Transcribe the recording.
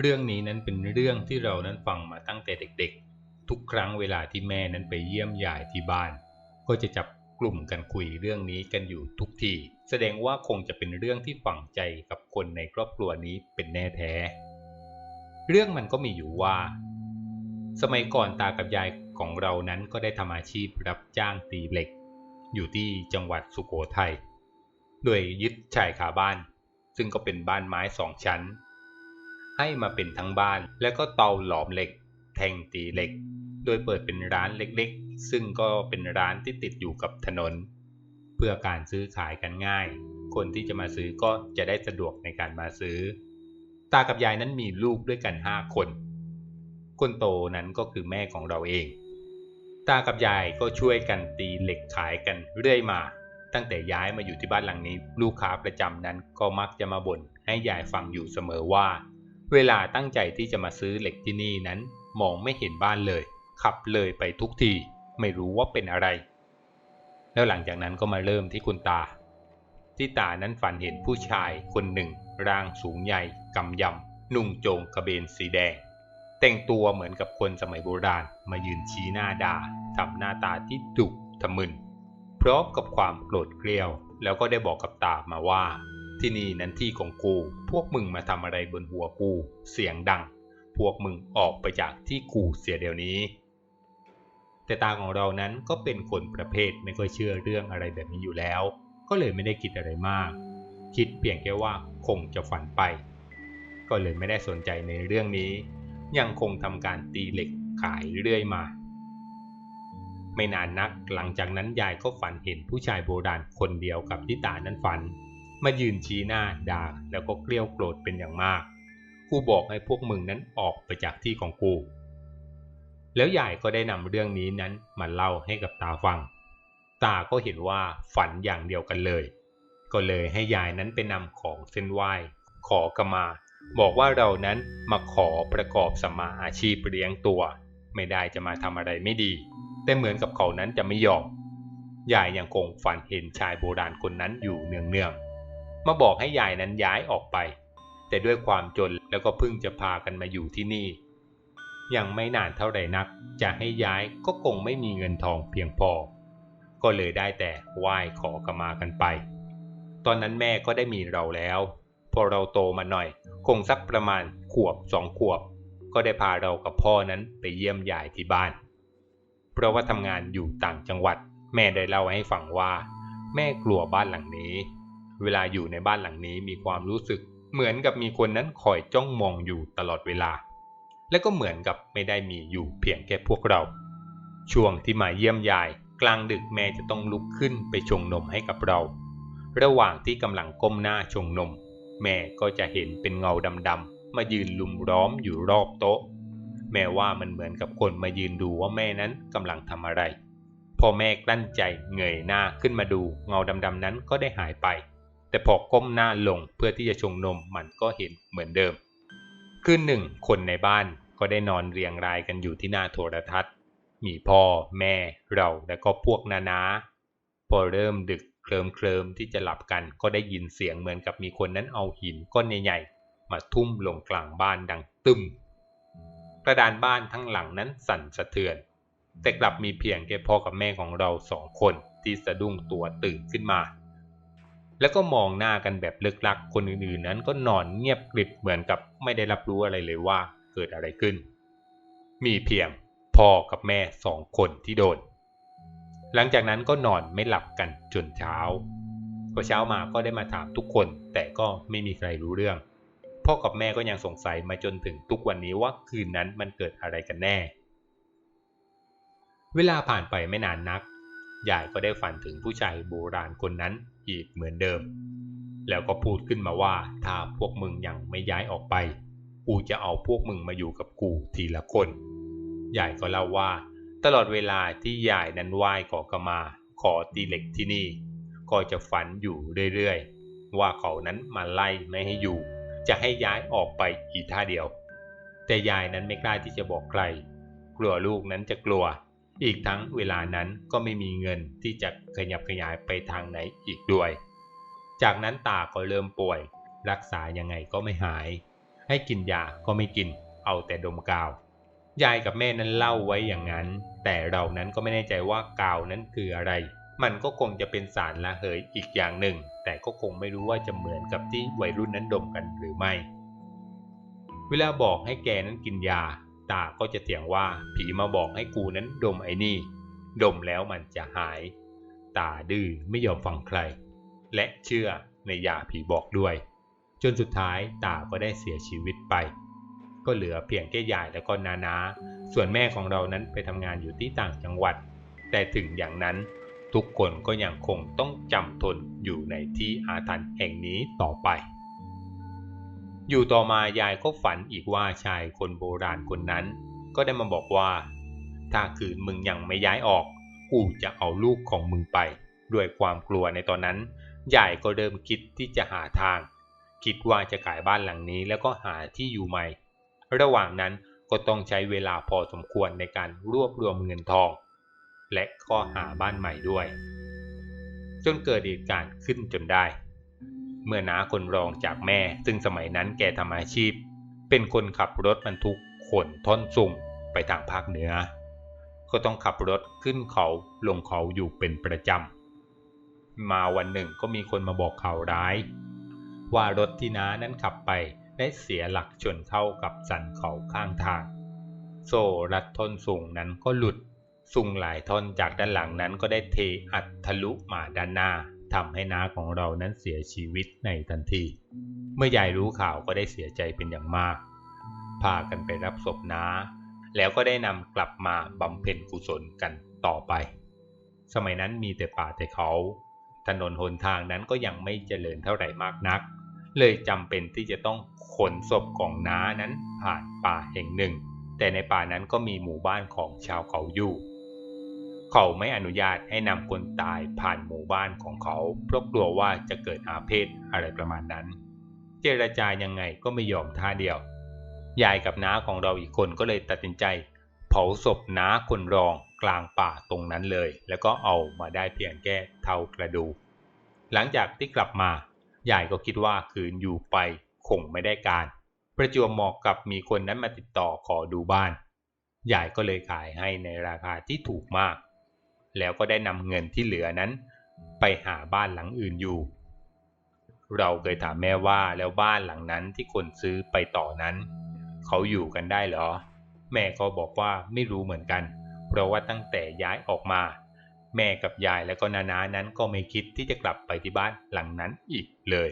เรื่องนี้นั้นเป็นเรื่องที่เรานั้นฟังมาตั้งแต่เด็กๆ ทุกครั้งเวลาที่แม่นั้นไปเยี่ยมยายที่บ้าน ก็จะจับกลุ่มกันคุยเรื่องนี้กันอยู่ทุกที แสดงว่าคงจะเป็นเรื่องที่ฝังใจกับคนในครอบครัวนี้เป็นแน่แท้ เรื่องมันก็มีอยู่ว่า สมัยก่อนตากับยายของเรานั้นก็ได้ทำอาชีพรับจ้างตีเหล็ก อยู่ที่จังหวัดสุโขทัย โดยยึดชายคาบ้าน ซึ่งก็เป็นบ้านไม้สองชั้น ให้มาเป็นทั้งบ้าน แล้วก็เตาหลอมเหล็ก แทงตีเหล็ก โดยเปิดเป็นร้านเล็กๆ ซึ่งก็เป็นร้านที่ติดอยู่กับถนน เพื่อการซื้อขายกันง่าย คนที่จะมาซื้อก็จะได้สะดวกในการมาซื้อ ตากับยายนั้นมีลูกด้วยกันห้าคน คนโตนั้นก็คือแม่ของเราเอง ตากับยายก็ช่วยกันตีเหล็กขายกันเรื่อยมาตั้งแต่ย้ายมาอยู่ที่บ้านหลังนี้ ลูกค้าประจำนั้นก็มักจะมาบ่นให้ยายฟังอยู่เสมอว่า เวลาตั้งใจที่จะมาซื้อเหล็กที่นี่นั้น มองไม่เห็นบ้านเลย ขับเลยไปทุกที ไม่รู้ว่าเป็นอะไร แล้วหลังจากนั้นก็มาเริ่มที่คุณตา ที่ตานั้นฝันเห็นผู้ชายคนหนึ่ง ร่างสูงใหญ่กำยำ นุ่งโจงกระเบนสีแดง แต่งตัวเหมือนกับคนสมัยโบราณมายืนชี้หน้าด่าทำหน้าตาที่ดุทะมึนพร้อมกับความโกรธเกรี้ยว แล้วก็ได้บอกกับตามาว่า ที่นี่นั้นที่ของกู พวกมึงมาทำอะไรบนหัวกู เสียงดัง พวกมึงออกไปจากที่กูเสียเดี๋ยวนี้ แต่ตาของเรานั้นก็เป็นคนประเภทไม่ค่อยเชื่อเรื่องอะไรแบบนี้อยู่แล้ว ก็เลยไม่ได้คิดอะไรมาก คิดเพียงแค่ว่าคงจะฝันไป ก็เลยไม่ได้สนใจในเรื่องนี้ ยังคงทำการตีเหล็กขายเรื่อยมา ไม่นานนักหลังจากนั้นยายก็ฝันเห็นผู้ชายโบราณคนเดียวกับที่ตานั้นฝัน มายืนชี้หน้าด่าแล้วก็เกลี้ยวโกรธเป็นอย่างมาก กูบอกให้พวกมึงนั้นออกไปจากที่ของกู แล้วยายก็ได้นำเรื่องนี้นั้นมาเล่าให้กับตาฟัง ตาก็เห็นว่าฝันอย่างเดียวกันเลย ก็เลยให้ยายนั้นไปนำของเส้นไหว้ ขอกมา บอกว่าเรานั้นมาขอประกอบสมมาอาชีพเลี้ยงตัว ไม่ได้จะมาทำอะไรไม่ดี แต่เหมือนกับเขานั้นจะไม่ยอมยายยังคงฝันเห็นชายโบราณคนนั้นอยู่เนืองๆ มาบอกให้ยายนั้นย้ายออกไป แต่ด้วยความจนแล้วก็เพิ่งจะพากันมาอยู่ที่นี่ ยังไม่นานเท่าไหร่นัก จะให้ย้ายก็คงไม่มีเงินทองเพียงพอ ก็เลยได้แต่ไหว้ขอกมากันไป ตอนนั้นแม่ก็ได้มีเราแล้ว พอเราโตมาหน่อย คงสักประมาณขวบสองขวบ ก็ได้พาเรากับพ่อนั้นไปเยี่ยมยายที่บ้าน เพราะว่าทำงานอยู่ต่างจังหวัด แม่ได้เล่าให้ฟังว่า แม่กลัวบ้านหลังนี้ เวลาอยู่ในบ้านหลังนี้มีความรู้สึก เหมือนกับมีคนนั้นคอยจ้องมองอยู่ตลอดเวลา และก็เหมือนกับไม่ได้มีอยู่เพียงแค่พวกเรา ช่วงที่มาเยี่ยมยาย กลางดึกแม่จะต้องลุกขึ้นไปชงนมให้กับเรา ระหว่างที่กำลังก้มหน้าชงนม แม่ก็จะเห็นเป็นเงาดำๆมายืนลุมล้อมอยู่รอบโต๊ะ แม่ว่ามันเหมือนกับคนมายืนดูว่าแม่นั้นกำลังทำอะไรพอแม่กลั้นใจเงยหน้าขึ้นมาดูเงาดำๆนั้นก็ได้หายไป แต่พอก้มหน้าลงเพื่อที่จะชงนมมันก็เห็นเหมือนเดิม คืนหนึ่งคนในบ้านก็ได้นอนเรียงรายกันอยู่ที่หน้าโทรทัศน์ มีพ่อแม่เราและก็พวกนานาพอเริ่มดึกเคลิมเคลิมที่จะหลับกันก็ได้ยินเสียงเหมือนกับมีคนนั้นเอาหินก้อนใหญ่ๆมาทุ่มลงกลางบ้านดังตึมกระดานบ้านทั้งหลังนั้นสั่นสะเทือน แต่กลับมีเพียงแค่พ่อกับแม่ของเราสองคนที่สะดุ้งตัวตื่นขึ้นมา แล้วก็มองหน้ากันแบบลึกลัก คนอื่นๆนั้นก็นอนเงียบกริบเหมือนกับไม่ได้รับรู้อะไรเลยว่าเกิดอะไรขึ้น มีเพียงพ่อกับแม่สองคนที่โดน หลังจากนั้นก็นอนไม่หลับกันจนเช้าพอเช้ามาก็ได้มาถามทุกคน แต่ก็ไม่มีใครรู้เรื่อง พ่อกับแม่ก็ยังสงสัยมาจนถึงทุกวันนี้ว่าคืนนั้นมันเกิดอะไรกันแน่ เวลาผ่านไปไม่นานนักยายก็ได้ฝันถึงผู้ชายโบราณคนนั้น อีกเหมือนเดิม แล้วก็พูดขึ้นมาว่าถ้าพวกมึงยังไม่ย้ายออกไป กูจะเอาพวกมึงมาอยู่กับกูทีละคน ยายก็เล่าว่า ตลอดเวลาที่ยายนั้นไหว้ขอกมา ขอตีเหล็กที่นี่ ก็จะฝันอยู่เรื่อยๆ ว่าเขานั้นมาไล่ไม่ให้อยู่ จะให้ย้ายออกไปอีกท่าเดียว แต่ยายนั้นไม่กล้าที่จะบอกใคร กลัวลูกนั้นจะกลัว อีกทั้งเวลานั้นก็ไม่มีเงินที่จะขยับขยายไปทางไหนอีกด้วย จากนั้นตาก็เริ่มป่วย รักษายังไงก็ไม่หาย ให้กินยาก็ไม่กิน เอาแต่ดมกาวยายกับแม่นั้นเล่าไว้อย่างนั้น แต่เรานั้นก็ไม่แน่ใจว่ากาวนั้นคืออะไร มันก็คงจะเป็นสารละเหยอีกอย่างหนึ่ง แต่ก็คงไม่รู้ว่าจะเหมือนกับที่วัยรุ่นนั้นดมกันหรือไม่ เวลาบอกให้แกนั้นกินยา ตาก็จะเถียงว่าผีมาบอกให้กูนั้นดมไอ้นี่ ดมแล้วมันจะหาย ตาดื้อไม่ยอมฟังใคร และเชื่อในยาผีบอกด้วย จนสุดท้ายตาก็ได้เสียชีวิตไป ก็เหลือเพียงแค่ยายและก็นานา ส่วนแม่ของเรานั้นไปทำงานอยู่ที่ต่างจังหวัด แต่ถึงอย่างนั้นทุกคนก็ยังคงต้องจำทนอยู่ในที่อาถรรพ์แห่งนี้ต่อไป อยู่ต่อมายายก็ฝันอีกว่าชายคนโบราณคนนั้น ก็ได้มาบอกว่า ถ้าคืนมึงยังไม่ย้ายออก กูจะเอาลูกของมึงไป ด้วยความกลัวในตอนนั้นยายก็เริ่มคิดที่จะหาทาง คิดว่าจะขายบ้านหลังนี้แล้วก็หาที่อยู่ใหม่ ระหว่างนั้นก็ต้องใช้เวลาพอสมควรในการรวบรวมเงินทอง และก็หาบ้านใหม่ด้วย จนเกิดเหตุการณ์ขึ้นจนได้ เมื่อน้าคนรองจากแม่ ซึ่งสมัยนั้นแกทำอาชีพ เป็นคนขับรถบรรทุกขนท่อนสุ่งไปทางภาคเหนือ ก็ต้องขับรถขึ้นเขาลงเขาอยู่เป็นประจำ มาวันหนึ่งก็มีคนมาบอกข่าวร้าย ว่ารถที่น้านั้นขับไปได้เสียหลักชนเข้ากับสันเขาข้างทาง โซ่รัดท่อนสูงนั้นก็หลุดสูงหลายท่อนจากด้านหลังนั้นก็ได้เทอัดทะลุมาด้านหน้า ทำให้น้าของเรานั้นเสียชีวิตในทันที เมื่อยายรู้ข่าวก็ได้เสียใจเป็นอย่างมาก พากันไปรับศพน้า แล้วก็ได้นำกลับมาบำเพ็ญกุศลกันต่อไป สมัยนั้นมีแต่ป่าแต่เขา ถนนหนทางนั้นก็ยังไม่เจริญเท่าไหร่มากนัก เลยจำเป็นที่จะต้องขนศพของน้านั้นผ่านป่าแห่งหนึ่ง แต่ในป่านั้นก็มีหมู่บ้านของชาวเขาอยู่ เขาไม่อนุญาตให้นำคนตายผ่านหมู่บ้านของเขาเพราะกลัวว่าจะเกิดอาเพศอะไรประมาณนั้น เจรจายังไงก็ไม่ยอมท่าเดียวยายกับน้าของเราอีกคนก็เลยตัดสินใจ เผาศพน้าคนรองกลางป่าตรงนั้นเลย แล้วก็เอามาได้เพียงแค่เท่ากระดูกหลังจากที่กลับมายายก็คิดว่าคืนอยู่ไปคงไม่ได้การ ประจวบเหมาะกับมีคนนั้นมาติดต่อขอดูบ้านยายก็เลยขายให้ในราคาที่ถูกมาก แล้วก็ได้นำเงินที่เหลือนั้น ไปหาบ้านหลังอื่นอยู่ เราเคยถามแม่ว่าแล้วบ้านหลังนั้นที่คนซื้อไปต่อนั้น เขาอยู่กันได้เหรอ แม่ก็บอกว่าไม่รู้เหมือนกัน เพราะว่าตั้งแต่ย้ายออกมา แม่กับยายและก็นานานั้นก็ไม่คิดที่จะกลับไปที่บ้านหลังนั้นอีกเลย